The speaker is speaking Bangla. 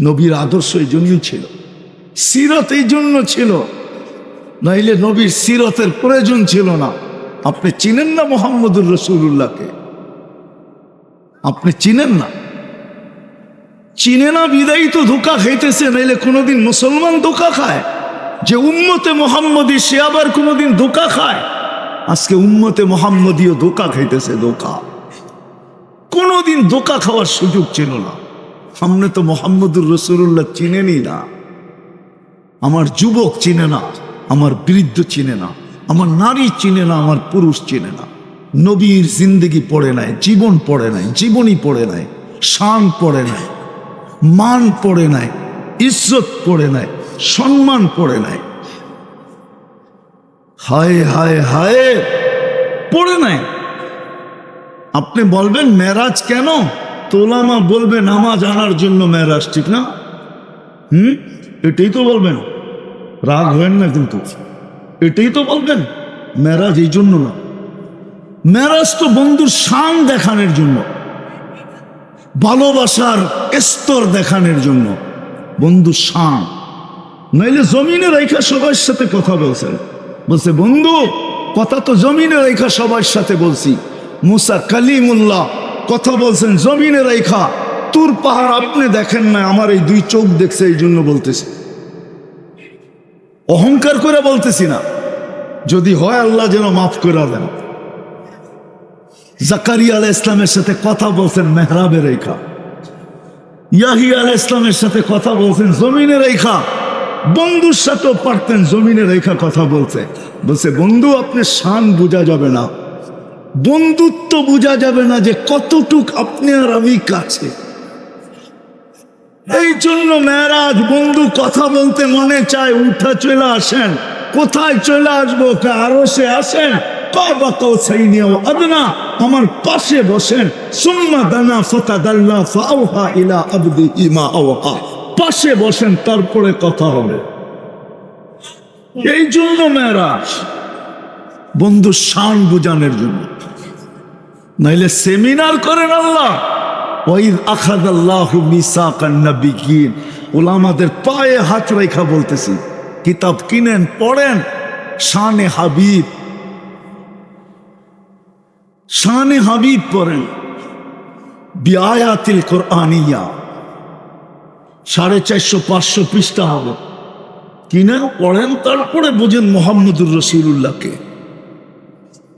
নবীর আদর্শ এই জন্যই ছিল। সিরত এই জন্য ছিল। নইলে নবীর সিরতের প্রয়োজন ছিল না। আপনি চিনেন না মোহাম্মদুর রসুল্লাহকে আপনি চিনেন না? চিনে না বিদায়ী তো ধোকা খাইতেছে, নাইলে কোনোদিন মুসলমান ধোকা খায়। যে উম্মতে মোহাম্মদী, সে আবার কোনোদিন ধোকা খায়। আজকে উম্মতে মোহাম্মদীও ধোকা খাইতেছে ধোকা। কোনোদিন ধোকা খাওয়ার সুযোগ ছিল না। সামনে তো মোহাম্মদুর রসুল্লাহ চিনেনি না আমার যুবক চিনে না আমার বৃদ্ধ চিনে না আমার নারী চিনে না আমার পুরুষ চিনে না নবীর জিন্দগি পড়ে নাই জীবন পড়ে নাই জীবনী পড়ে নাই শান পড়ে নাই মান পড়ে নাই ইজ্জত পড়ে নাই সম্মান পড়ে নাই হায় হায় হায় পড়ে নাই আপনি বলবেন মেরাজ কেন তোলামা বলবে নামাজ আনার জন্য মেরাজ ঠিক না? হুম? এটাই তো বলবেন। রাগ হবেন না কিন্তু। এটাই তো বলবেন মেরাজ এই জন্য না। মেরাজ তো বন্ধুর শান দেখানোর জন্য, ভালোবাসার স্তর দেখানোর জন্য বন্ধু শান। নাইলে জমিনে রেখা সবার সাথে কথা বলছেন বলছে, বন্ধু, কথা তো জমিনে রেখা সবার সাথে বলছি। মুসা কালিমুল্লাহ কথা বলছেন, জমিনে রেখা তুর পাহাড় আপনি দেখেন না, আমার এই দুই চোখ দেখছে, এই জন্য বলতেছি। অহংকার করে বলতেছি না। যদি হয় আল্লাহ যেন মাফ করে দেন। জাকারিয়া আলাহ ইসলামের সাথে কথা বলছেন, মেহরাবের রেখা ইয়াহি আলাহ ইসলামের সাথে কথা বলছেন জমিনের রেখা বন্ধুর সাথেও পারতেন জমিনের রেখা কথা বলছে বলছে, বন্ধু আপনি শান বোঝা যাবে না। বন্ধুত্ব বোঝা যাবে না যে কতটুক আপনি আর আমি কাছে। এই জন্য মেয়েরাজ বন্ধু, কথা বলতে মনে চায়, উঠা চলে আসেন। কোথায় চলে আসব আরও সে আসেন। পাশে বসেন। দানা পাশে বসেন, তারপরে কথা হবে। এই জন্য মেয়েরাজ বন্ধু শান বুঝানোর জন্য। নাইলে সেমিনার করেন আল্লাহ। ওয়াইদ আখাদ আল্লাহ মিসাকান নবিয়িন ওলামাদের পায়ে হাত রেখা বলতেছি। কিতাব কিনেন, পড়েন। শানে হাবিব। শানে হাবিব পড়েন। বিআয়াতিল কোরআনিয়া। সাড়ে চারশো, পাঁচশো পৃষ্ঠা হবে। কিনেন, পড়েন, তারপরে বোঝেন মোহাম্মদুর রসুল্লাহকে